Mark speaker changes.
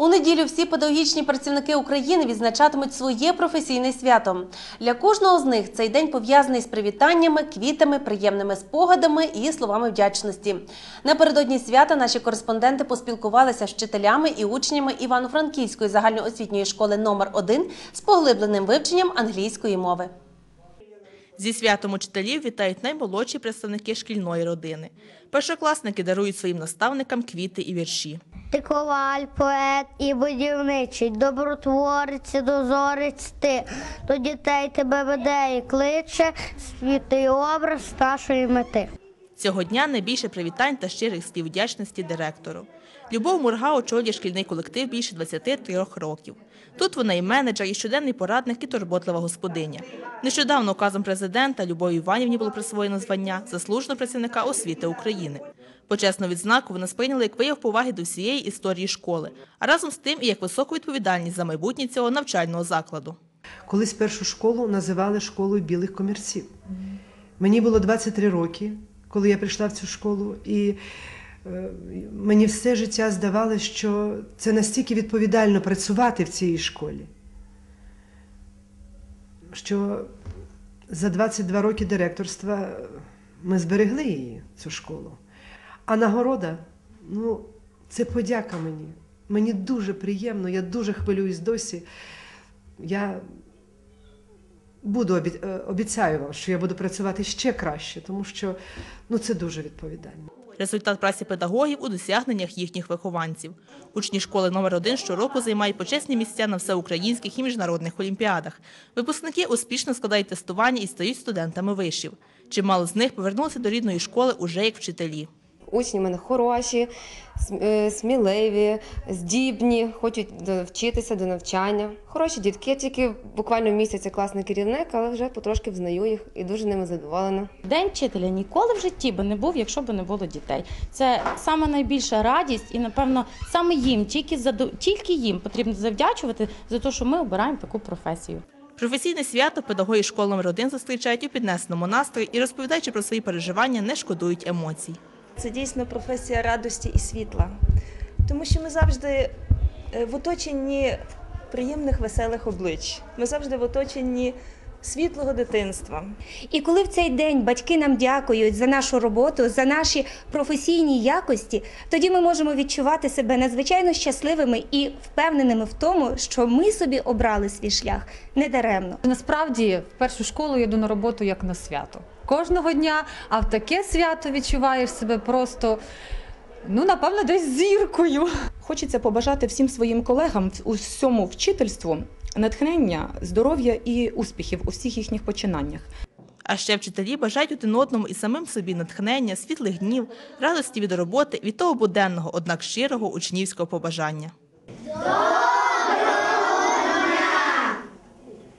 Speaker 1: У неділю всі педагогічні працівники України відзначатимуть своє професійне свято. Для кожного з них цей день пов'язаний з привітаннями, квітами, приємними спогадами і словами вдячності. Напередодні свята наші кореспонденти поспілкувалися з вчителями і учнями Івано-Франківської загальноосвітньої школи номер 1 з поглибленим вивченням англійської мови.
Speaker 2: Зі святом учителів вітають наймолодші представники шкільної родини. Першокласники дарують своїм наставникам квіти і вірші.
Speaker 3: Ти коваль, поет і будівничий, добротворець, і дозорець ти. До дітей тебе веде і кличе, світий образ нашої мети.
Speaker 2: Цього дня найбільше привітань та щирих слів вдячності директору. Любов Мурга очолює шкільний колектив більше 23 років. Тут вона і менеджер, і щоденний порадник, і турботлива господиня. Нещодавно указом президента Любові Іванівні було присвоєно звання заслуженого працівника освіти України. Почесну відзнаку вона сприйняла як вияв поваги до всієї історії школи, а разом з тим і як високу відповідальність за майбутнє цього навчального закладу.
Speaker 4: Колись першу школу називали школою білих комірців. Мені було 23 роки, коли я прийшла в цю школу, і е, мені все життя здавалося, що це настільки відповідально працювати в цій школі, що за 22 роки директорства ми зберегли її, цю школу. А нагорода, ну, це подяка мені. Мені дуже приємно, я дуже хвилююсь досі. Я буду е, обіцяю вам, що я буду працювати ще краще, тому що ну, це дуже відповідально.
Speaker 2: Результат праці педагогів у досягненнях їхніх вихованців. Учні школи номер 1 щороку займають почесні місця на всеукраїнських і міжнародних олімпіадах. Випускники успішно складають тестування і стають студентами вишів. Чимало з них повернулися до рідної школи уже як вчителі.
Speaker 5: Учні в мене хороші, е, сміливі, здібні, хочуть до- вчитися до навчання. Хороші дітки, тільки буквально місяць я класний керівник, але вже потрошки взнаю їх і дуже ними задоволена.
Speaker 6: День вчителя ніколи в житті би не був, якщо б не було дітей. Це саме найбільша радість, і напевно саме їм, тільки заду- тільки їм потрібно завдячувати за те, що ми обираємо таку професію.
Speaker 2: Професійне свято педагоги школи номер 1 зустрічають у піднесеному настрої і, розповідаючи про свої переживання, не шкодують емоцій.
Speaker 7: Це дійсно професія радості і світла, тому що ми завжди е, в оточенні приємних веселих облич. Ми завжди в оточенні світлого дитинства.
Speaker 8: І коли в цей день батьки нам дякують за нашу роботу, за наші професійні якості, тоді ми можемо відчувати себе надзвичайно щасливими і впевненими в тому, що ми собі обрали свій шлях недаремно.
Speaker 9: Насправді, в першу школу я йду на роботу як на свято. Кожного дня, а в таке свято відчуваєш себе просто, ну, напевно, десь зіркою.
Speaker 10: Хочеться побажати всім своїм колегам у всьому вчительству натхнення, здоров'я і успіхів у всіх їхніх починаннях.
Speaker 2: А ще вчителі бажають один одному і самим собі натхнення, світлих днів, радості від роботи, від того буденного, однак щирого учнівського побажання.